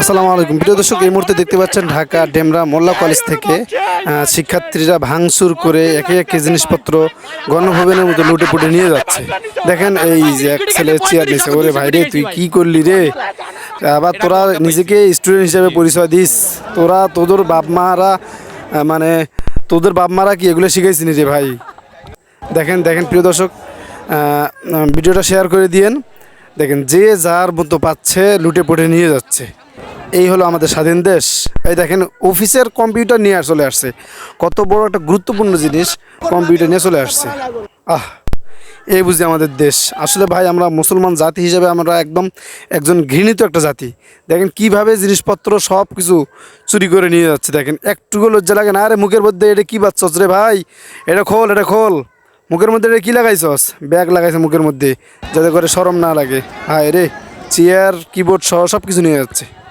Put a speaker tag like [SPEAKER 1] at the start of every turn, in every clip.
[SPEAKER 1] আসসালামু আলাইকুম। প্রিয় দর্শক, এই মুহূর্তে দেখতে পাচ্ছেন ঢাকা ডেমরা মোল্লা কলেজ থেকে শিক্ষার্থীরা ভাঙচুর করে একে একে জিনিসপত্র গণভবনের মতো লুটে পুটে নিয়ে যাচ্ছে। দেখেন এই যে এক ছেলে চেয়ার নিছে, ওরে ভাই রে, তুই কি করলি রে? আবার তোরা নিজেকে স্টুডেন্ট হিসেবে পরিচয় দিস। তোরা, তোদের বাপ মারা মানে তোদের বাপ মারা কি এগুলো শিখাইছিনি রে ভাই? দেখেন দেখেন প্রিয় দর্শক ভিডিওটা শেয়ার করে দিয়েন। দেখেন, যে যার মতো পাচ্ছে, লুটে পুটে নিয়ে যাচ্ছে। এই হলো আমাদের স্বাধীন দেশ। এই দেখেন, অফিসের কম্পিউটার নিয়ে চলে আসছে। কত বড় একটা গুরুত্বপূর্ণ জিনিস, কম্পিউটার নিয়ে চলে আসছে। আহ এই বুঝি আমাদের দেশ। আসলে ভাই, আমরা মুসলমান জাতি হিসেবে আমরা একদম একজন ঘৃণিত একটা জাতি। দেখেন, কীভাবে জিনিসপত্র সব কিছু চুরি করে নিয়ে যাচ্ছে। দেখেন, একটুকু লজ্জা লাগে না। আরে, মুখের মধ্যে এটা কী বাচ্চস রে ভাই? এটা খোল এটা খোল। মুখের মধ্যে এটা কী লাগাইছস? ব্যাগ লাগাইছে মুখের মধ্যে, যাতে করে সরম না লাগে। হায় রে, চেয়ার, কিবোর্ড সহ সব কিছু নিয়ে যাচ্ছে।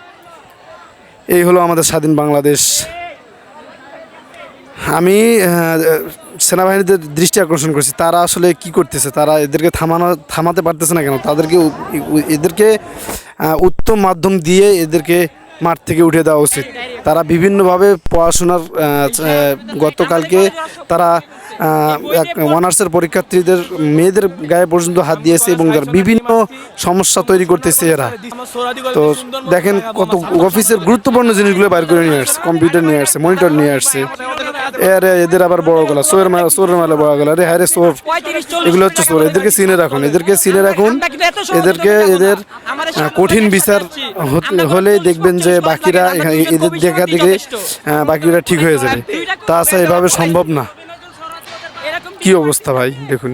[SPEAKER 1] এই হলো আমাদের স্বাধীন বাংলাদেশ। আমি সেনাবাহিনীদের দৃষ্টি আকর্ষণ করছি। তারা আসলে কি করতেছে? তারা এদেরকে থামানো, থামাতে পারতেছে না কেন? তাদেরকে এদেরকে উত্তম মাধ্যম দিয়ে এদেরকে মাঠ থেকে উঠে দেওয়া উচিত। তারা বিভিন্নভাবে পড়াশোনার গতকালকে তারা এক অনার্সের পরীক্ষার্থীদের, মেয়েদের গায়ে পর্যন্ত হাত দিয়েছে এবং বিভিন্ন সমস্যা তৈরি করতেছে এরা। তো দেখেন কত অফিসের গুরুত্বপূর্ণ জিনিসগুলো বাইর করে নিয়ে আসছে, কম্পিউটার নিয়ে আসছে, মনিটর নিয়ে আসছে। এরে, এদের আবার বড় গলা সোয়ের মালা সোরের মালা বড় গলা রে হ্যাঁ রে সোর এগুলো হচ্ছে সোর এদেরকে সিনে রাখুন, এদেরকে সিনে রাখুন, এদেরকে, এদের কঠিন বিচার হলে দেখবেন যে বাকিরা এখানে এদের দেখা দেখে বাকিরা ঠিক হয়ে যাবে। তাছাড়া এভাবে সম্ভব না। কি অবস্থা ভাই দেখুন।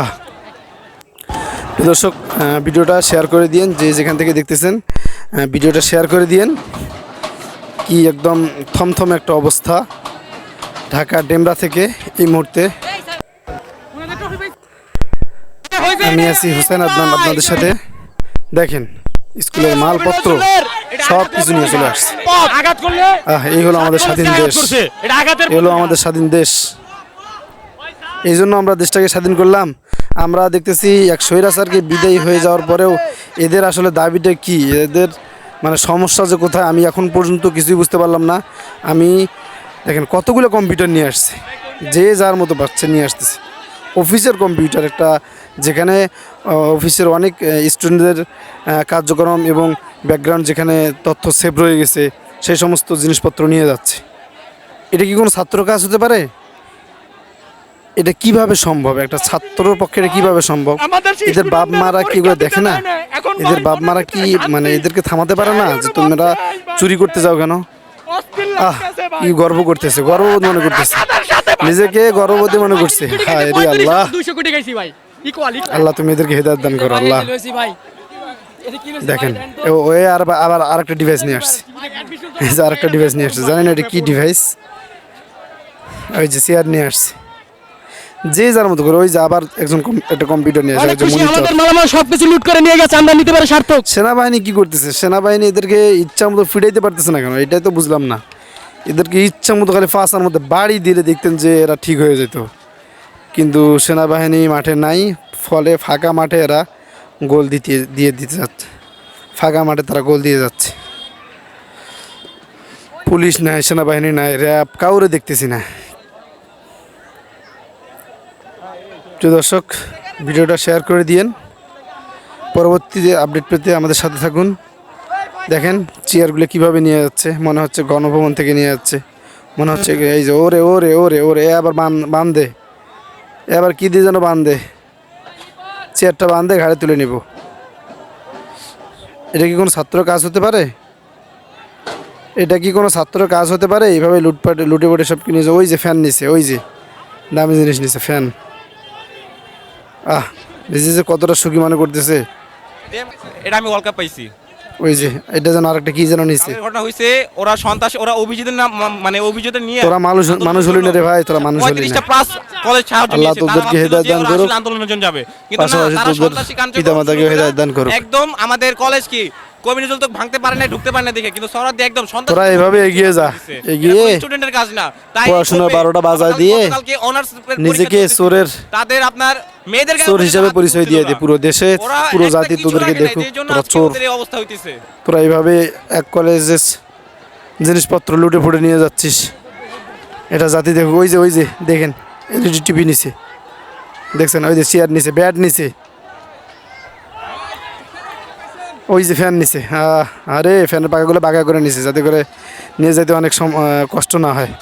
[SPEAKER 1] আহ। দর্শক ভিডিওটা শেয়ার করে দিয়েন যে যেখান থেকে দেখতেছেন ভিডিওটা শেয়ার করে দিয়েন। কি একদম থমথম একটা অবস্থা ঢাকা ডেমরা থেকে এই মুহূর্তে। আমি আছি হুসেন আদনান আপনাদের সাথে। দেখেন স্কুলের মালপত্র সব কিছু নিয়ে চলে আসছে। এই হলো আমাদের স্বাধীন দেশ। এই হলো আমাদের স্বাধীন দেশ। এই জন্য আমরা দেশটাকে স্বাধীন করলাম। আমরা দেখতেছি এক স্বৈরাচারকে বিদায়ী হয়ে যাওয়ার পরেও এদের আসলে দাবিটা কি? এদের মানে সমস্যা যে কোথায় আমি এখন পর্যন্ত কিছুই বুঝতে পারলাম না। আমি দেখেন কতগুলো কম্পিউটার নিয়ে আসছে। যে যার মতো পাচ্ছে নিয়ে আসতেছে। অফিসের কম্পিউটার একটা যেখানে অফিসের অনেক স্টুডেন্টদের কার্যক্রম এবং ব্যাকগ্রাউন্ড যেখানে তথ্য সেভ রয়ে গেছে সেই সমস্ত জিনিসপত্র নিয়ে যাচ্ছে। এটা কি কোনো ছাত্র কাজ হতে পারে? এটা কীভাবে সম্ভব? একটা ছাত্রর পক্ষে এটা কীভাবে সম্ভব? এদের বাপ মারা কি এগুলো দেখে না? এদের বাপ মারা কি মানে এদেরকে থামাতে পারে না? যে তোমরা চুরি করতে যাও কেন? আহ কি গর্ব করতেছে গর্ব মনে করতেছে। নিজেকে গর্ববোধী মনে করছে। হায় রে আল্লাহ।
[SPEAKER 2] 200 কোটি গাইছি ভাই।
[SPEAKER 1] আল্লাহ তুমি এদেরকে হেদায়ত দান করো আল্লাহ। দেখেন ও- আর আবার আরেকটা ডিভাইস নিয়ে আসছে। এই যে আরেকটা ডিভাইস নিয়ে আসছে। জানেন এটা কি ডিভাইস ওই যে চেয়ার নিয়ে আসছে। যে যার মতো করে ওই যে আবার একজন একটা কম্পিউটার নিয়ে আসে
[SPEAKER 2] আমাদের মালামাল সবকিছু লুট করে নিয়ে গেছে আমরা নিতে পারে সার্থক।
[SPEAKER 1] সেনাবাহিনী কি করতেছে? সেনাবাহিনী এদেরকে ইচ্ছা মতো ফিরাইতে পারতেছে না কেন? এটাই তো বুঝলাম না। এদেরকে ইচ্ছা মতো খালি ফাঁসার মধ্যে বাড়ি দিলে দেখতেন যে এরা ঠিক হয়ে যেত। কিন্তু সেনাবাহিনী মাঠে নাই, ফলে ফাঁকা মাঠে এরা গোল দিতে, দিয়ে দিতে যাচ্ছে। ফাঁকা মাঠে তারা গোল দিয়ে যাচ্ছে। পুলিশ নাই, সেনাবাহিনী নাই, র্যাব কাউরে দেখতেছি না। প্রিয় দর্শক, ভিডিওটা শেয়ার করে দিয়েন। পরবর্তীতে আপডেট পেতে আমাদের সাথে থাকুন। দেখেন, চেয়ারগুলো কীভাবে নিয়ে যাচ্ছে, মনে হচ্ছে গণভবন থেকে নিয়ে যাচ্ছে। মনে হচ্ছে এই যে, ওরে ওরে ওরে ওরে, এ আবার বান্ধে এ আবার কী দিয়ে যেন বান্ধে চেয়ারটা বান্ধে ঘাড়ে তুলে নিব। এটা কি কোনো ছাত্র কাজ হতে পারে? এটা কি কোনো ছাত্র কাজ হতে পারে? এইভাবে লুটপাট লুটে পুটে সব কিনে ওই যে ফ্যান নিছে, ওই যে। দামি জিনিস নিছে ফ্যান আহ, নিজে যে কতটা সুখী মনে করতেছে।
[SPEAKER 3] এটা আমি ওয়ার্ল্ড কাপ পাইছি।
[SPEAKER 1] ওই যে এটা যেন আরেকটা কি যেন নিছে
[SPEAKER 3] ঘটনা হয়েছে ওরা সন্ত্রাস ওরা অভিজিতের নাম মানে অভিজিতের নিয়ে
[SPEAKER 1] তোরা মানুষ মানুষ হলি না রে ভাই তোরা মানুষ হলি না
[SPEAKER 3] প্লাস কলেজ সাহায্য
[SPEAKER 1] আল্লাহ
[SPEAKER 3] নিয়েছে। তারা
[SPEAKER 1] তোদেরকে
[SPEAKER 3] ভাবছিল
[SPEAKER 1] হেদায়েত দান করুক।
[SPEAKER 3] আন্দোলনের জন্য যাবে কিন্তু না তারা সন্ত্রাসী কার্যক্রম
[SPEAKER 1] পিতামাতাকে হেদায়েত দান করুক।
[SPEAKER 3] একদম আমাদের কলেজ কি নজরুল তো ভাঙতে পারে না ঢুকতে পারে না দেখে কিন্তু সরাদি একদম সন্তান
[SPEAKER 1] তোরা এভাবে এগিয়ে যা এগিয়ে
[SPEAKER 3] স্টুডেন্টের কাজ না। তাই
[SPEAKER 1] পড়াশোনা
[SPEAKER 3] করবে।
[SPEAKER 1] 12টা বাজায় দিয়ে
[SPEAKER 3] honors পরীক্ষা
[SPEAKER 1] নিজেকে।
[SPEAKER 3] তাদের আপনার মেয়েদের
[SPEAKER 1] চোর হিসাবে পরিচয় দিয়ে দে পুরো দেশে পুরো জাতি তোদেরকে দেখুক তোরা চোর।
[SPEAKER 3] অবস্থা হইতেছে।
[SPEAKER 1] তোরা এইভাবে এক কলেজের জিনিসপত্র লুটে ফুটে নিয়ে যাচ্ছিস এটা জাতি দেখো ওই যে ওই যে দেখেন এলইডি টিভি নিছে দেখছেন ওই যে চেয়ার নিছে ব্যাট নিছে ওই যে ফ্যান নিছে। আরে ফ্যানের পাকাগুলো বাঁকা করে নিছে, যাতে করে নিয়ে যেতে অনেক কষ্ট না হয়।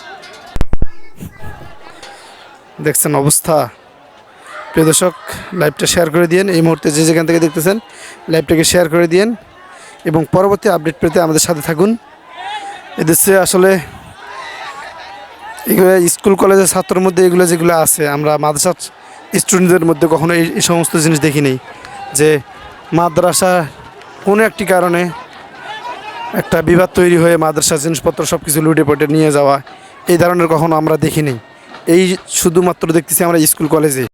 [SPEAKER 1] দেখছেন অবস্থা। প্রিয় দর্শক লাইভটা শেয়ার করে দিন এই মুহূর্তে যে যেখান থেকে দেখতেছেন লাইভটাকে শেয়ার করে দিন এবং পরবর্তী আপডেট পেতে আমাদের সাথে থাকুন। এদেশে আসলে এগুলো স্কুল কলেজের ছাত্রের মধ্যে এগুলো যেগুলো আছে, আমরা মাদ্রাসা স্টুডেন্টদের মধ্যে কখনো এই এই সমস্ত জিনিস দেখি নেই। যে মাদ্রাসা কোনো একটি কারণে একটা বিবাদ তৈরি হয়ে মাদ্রাসা জিনিসপত্র সব কিছু লুটে পটে নিয়ে যাওয়া, এই ধরনের কখনো আমরা দেখিনি। এই শুধুমাত্র দেখতেছি আমরা স্কুল কলেজে।